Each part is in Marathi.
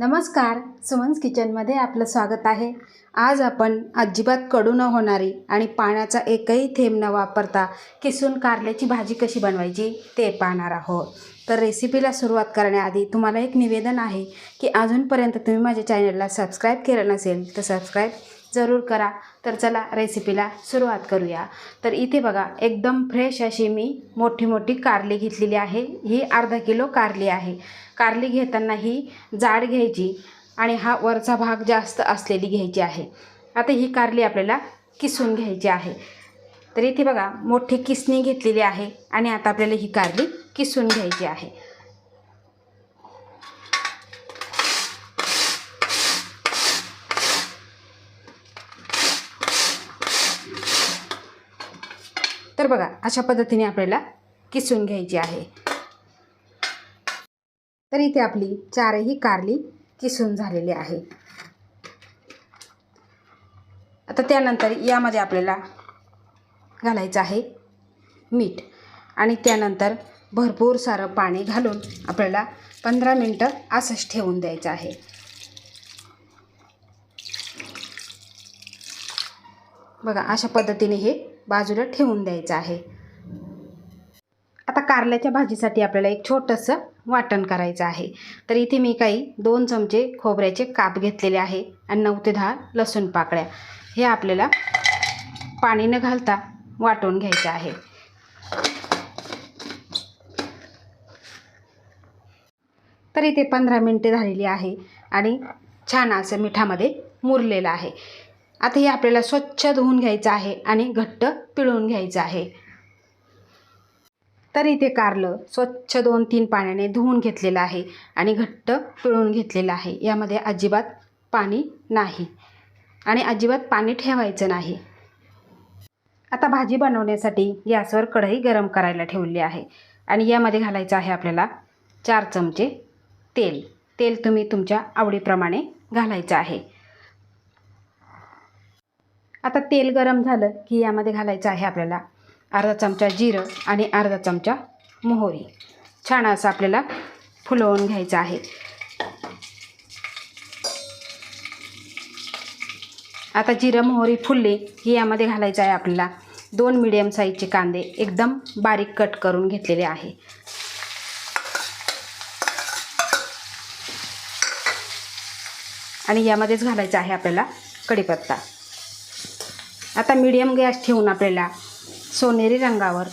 नमस्कार सुमन्स किचनमध्ये आपलं स्वागत आहे. आज आपण अजिबात कडू न होणारी आणि पाण्याचा एकही थेंब न वापरता किसून कारल्याची भाजी कशी बनवायची ते पाहणार आहोत. तर रेसिपीला सुरुवात करण्याआधी तुम्हाला एक निवेदन आहे की अजूनपर्यंत तुम्ही माझ्या चॅनलला सबस्क्राईब केलं नसेल तर सबस्क्राईब जरूर करा. तर चला रेसिपीला सुरुवात करूया. तर इथे बघा एकदम फ्रेश अशी मी मोठी मोठी कारली घेतलेली आहे. ही अर्धा किलो कारली आहे. कारली घेताना ही जाड घ्यायची आणि हा वरचा भाग जास्त असलेली घ्यायची आहे. आता ही कारली आपल्याला किसून घ्यायची आहे. तर इथे बघा मोठी किसणी घेतलेली आहे आणि आता आपल्याला ही कारली किसून घ्यायची आहे. तर बघा अशा पद्धतीने आपल्याला किसून घ्यायची आहे. तर इथे आपली चारही कारली किसून झालेली आहे. आता त्यानंतर यामध्ये आपल्याला घालायचं आहे मीठ. आणि त्यानंतर भरपूर सारं पाणी घालून आपल्याला पंधरा मिनटं असंच ठेवून द्यायचं आहे. बघा अशा पद्धतीने हे बाजूला ठेवून द्यायचं आहे. आता कारल्याच्या भाजीसाठी आपल्याला एक छोटंसं वाटण करायचं आहे. तर इथे मी काही दोन चमचे खोबऱ्याचे काप घेतलेले आहे आणि नऊ ते दहा लसूण पाकळ्या. हे आपल्याला पाणी न घालता वाटून घ्यायचं आहे. तर इथे पंधरा मिनटे झालेली आहे आणि छान असं मिठामध्ये मुरलेलं आहे. आता हे आपल्याला स्वच्छ धुवून घ्यायचं आहे आणि घट्ट पिळून घ्यायचं आहे. तर इथे कारलं स्वच्छ दोन तीन पाण्याने धुवून घेतलेलं आहे आणि घट्ट पिळून घेतलेलं आहे. यामध्ये अजिबात पाणी नाही आणि अजिबात पाणी ठेवायचं नाही. आता भाजी बनवण्यासाठी गॅसवर कढई गरम करायला ठेवली आहे आणि यामध्ये घालायचं आहे आपल्याला चार चमचे तेल. तेल तुम्ही तुमच्या आवडीप्रमाणे घालायचं आहे. आता तेल गरम झालं की यामध्ये घालायचं आहे आपल्याला अर्धा चमचा जिरं आणि अर्धा चमचा मोहरी. छान असं आपल्याला फुलवून घ्यायचं आहे. आता जिरं मोहरी फुलली की यामध्ये घालायचं आहे आपल्याला. दोन मिडियम साईजचे कांदे एकदम बारीक कट करून घेतलेले आहे. आणि यामध्येच घालायचं आहे आपल्याला कढीपत्ता. आता मीडियम गॅस ठेवून आपल्याला सोनेरी रंगावर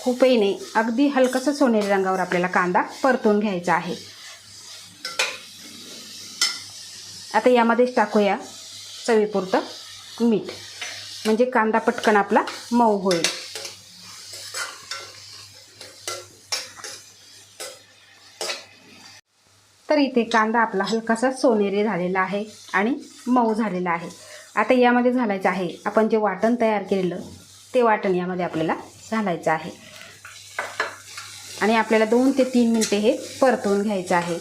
खूपही नाही अगदी हलकंसं सोनेरी रंगावर आपल्याला कांदा परतून घ्यायचा आहे. आता यामध्येच टाकूया चवीपुरतं मीठ. म्हणजे कांदा पटकन आपला मऊ होईल. तर इथे कांदा आपला हलकासा सोनेरी झालेला आहे आणि मऊ झालेला आहे. आता यामध्ये घालायचं आहे. आपण जे वाटण तयार केलेलं ते वाटण यामध्ये आपल्याला घालायचं आहे. आणि आपल्याला दोन ते तीन मिनटे हे परतवून घ्यायचं आहे.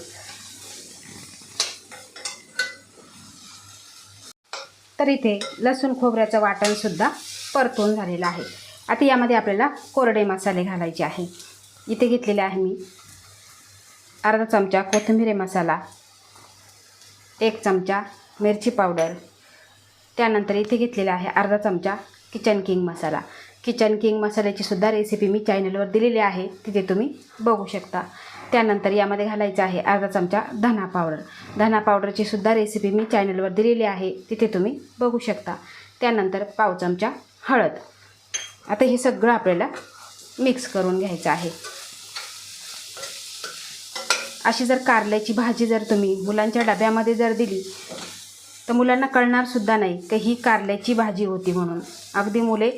तर इथे लसूण खोबऱ्याचं वाटणसुद्धा परतून झालेलं आहे. आता यामध्ये आपल्याला कोरडे मसाले घालायचे आहे. इथे घेतलेले आहे मी अर्धा चमचा कोथिंबीर मसाला एक चमचा मिरची पावडर त्यानंतर इथे घेतलेला आहे अर्धा चमचा kitchen king masala. Kitchen king मसाल्याची सुद्धा रेसिपी मी चॅनलवर दिलेली आहे. तिथे तुम्ही बघू शकता. त्यानंतर यामध्ये घालायचं आहे अर्धा चमचा धना पावडर धना पावडरची सुद्धा रेसिपी मी चॅनलवर दिलेली आहे. तिथे तुम्ही बघू शकता. त्यानंतर पाव चमचा हळद. आता हे सगळं आपल्याला मिक्स करून घ्यायचं आहे. अशी जर कारल्याची भाजी जर तुम्ही मुलांच्या डब्यामध्ये जर दिली तर मुलांना कळणारसुद्धा नाही की ही कारल्याची भाजी होती म्हणून. अगदी मुले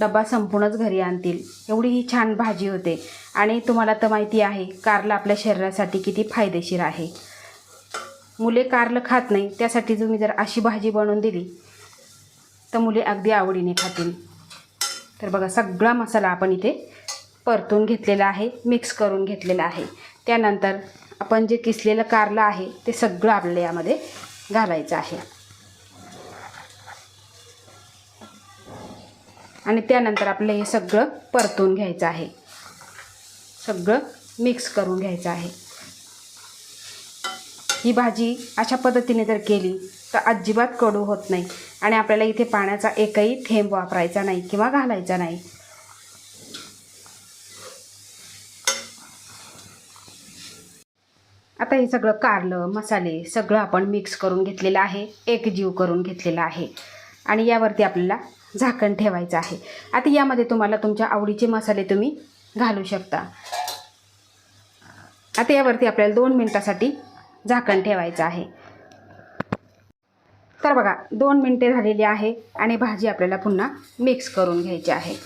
डबा संपूर्णच घरी आणतील. एवढी ही छान भाजी होते. आणि तुम्हाला तर माहिती आहे कारलं आपल्या शरीरासाठी किती फायदेशीर आहे. मुले कारलं खात नाही त्यासाठी तुम्ही जर अशी भाजी बनवून दिली तर मुले अगदी आवडीने खातील. तर बघा सगळा मसाला आपण इथे परतून घेतलेला आहे मिक्स करून घेतलेला आहे. त्यानंतर आपण जे किसलेलं कारलं आहे ते सगळं आपल्याला यामध्ये घालायचं आहे. आणि त्यानंतर आपलं हे सगळं परतून घ्यायचं आहे. सगळं मिक्स करून घ्यायचं आहे. ही भाजी अशा पद्धतीने जर केली तर अजिबात कडू होत नाही. आणि आपल्याला इथे पाण्याचा एकही थेंब वापरायचा नाही किंवा घालायचा नाही. आता हे सगळं कारलं मसाले सगळं आपण मिक्स करून घेतलेलं आहे एक जीव करून घेतलेला आहे. आणि यावरती आपल्याला झाकण ठेवायचं आहे. आता यामध्ये तुम्हाला तुमच्या आवडीचे मसाले तुम्ही घालू शकता. आता यावरती आपल्याला दोन मिनटासाठी झाकण ठेवायचं आहे. तर बघा दोन मिनटे झालेली आहे आणि भाजी आपल्याला पुन्हा मिक्स करून घ्यायची आहे.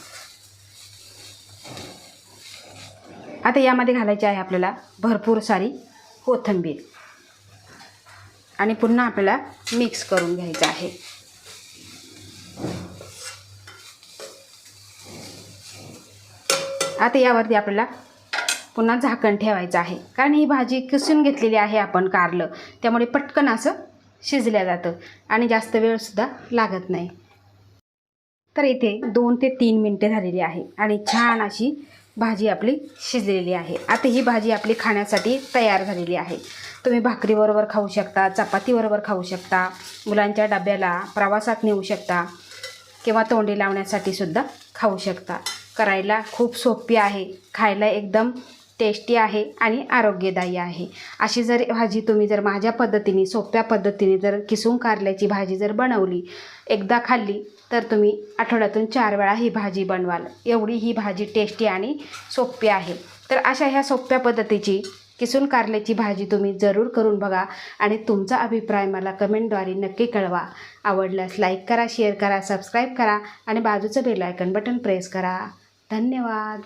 आता यामध्ये घालायची आहे आपल्याला भरपूर सारी कोथिंबीर. आणि पुन्हा आपल्याला मिक्स करून घ्यायचं आहे. आता यावरती आपल्याला पुन्हा झाकण ठेवायचं आहे. कारण ही भाजी किसून घेतलेली आहे आपण कारलं. त्यामुळे पटकन असं शिजल्या जातं आणि जास्त वेळसुद्धा लागत नाही. तर इथे दोन ते तीन मिनटे झालेली आहे. आणि छान अशी भाजी आपली शिजलेली आहे. आता ही भाजी आपली खाण्यासाठी तयार झालेली आहे. तुम्ही भाकरीबरोबर खाऊ शकता चपातीबरोबर खाऊ शकता मुलांच्या डब्याला प्रवासात नेऊ शकता किंवा तोंडी लावण्यासाठी सुद्धा खाऊ शकता. करायला खूप सोपी आहे. खायला एकदम टेस्टी आहे आणि आरोग्यदायी आहे. अशी जर भाजी तुम्ही जर माझ्या पद्धतीने सोप्या पद्धतीने जर किसून कारल्याची भाजी जर बनवली एकदा खाल्ली तर तुम्ही आठवड्यातून चार वेळा ही भाजी बनवाल. एवढी ही भाजी टेस्टी आणि सोपी आहे. तर अशा ह्या सोप्या पद्धतीची किसून कारल्याची भाजी तुम्ही जरूर करून बघा आणि तुमचा अभिप्राय मला कमेंटद्वारे नक्की कळवा. आवडल्यास लाईक करा शेअर करा सबस्क्राईब करा आणि बाजूचं बेल आयकन बटन प्रेस करा. धन्यवाद.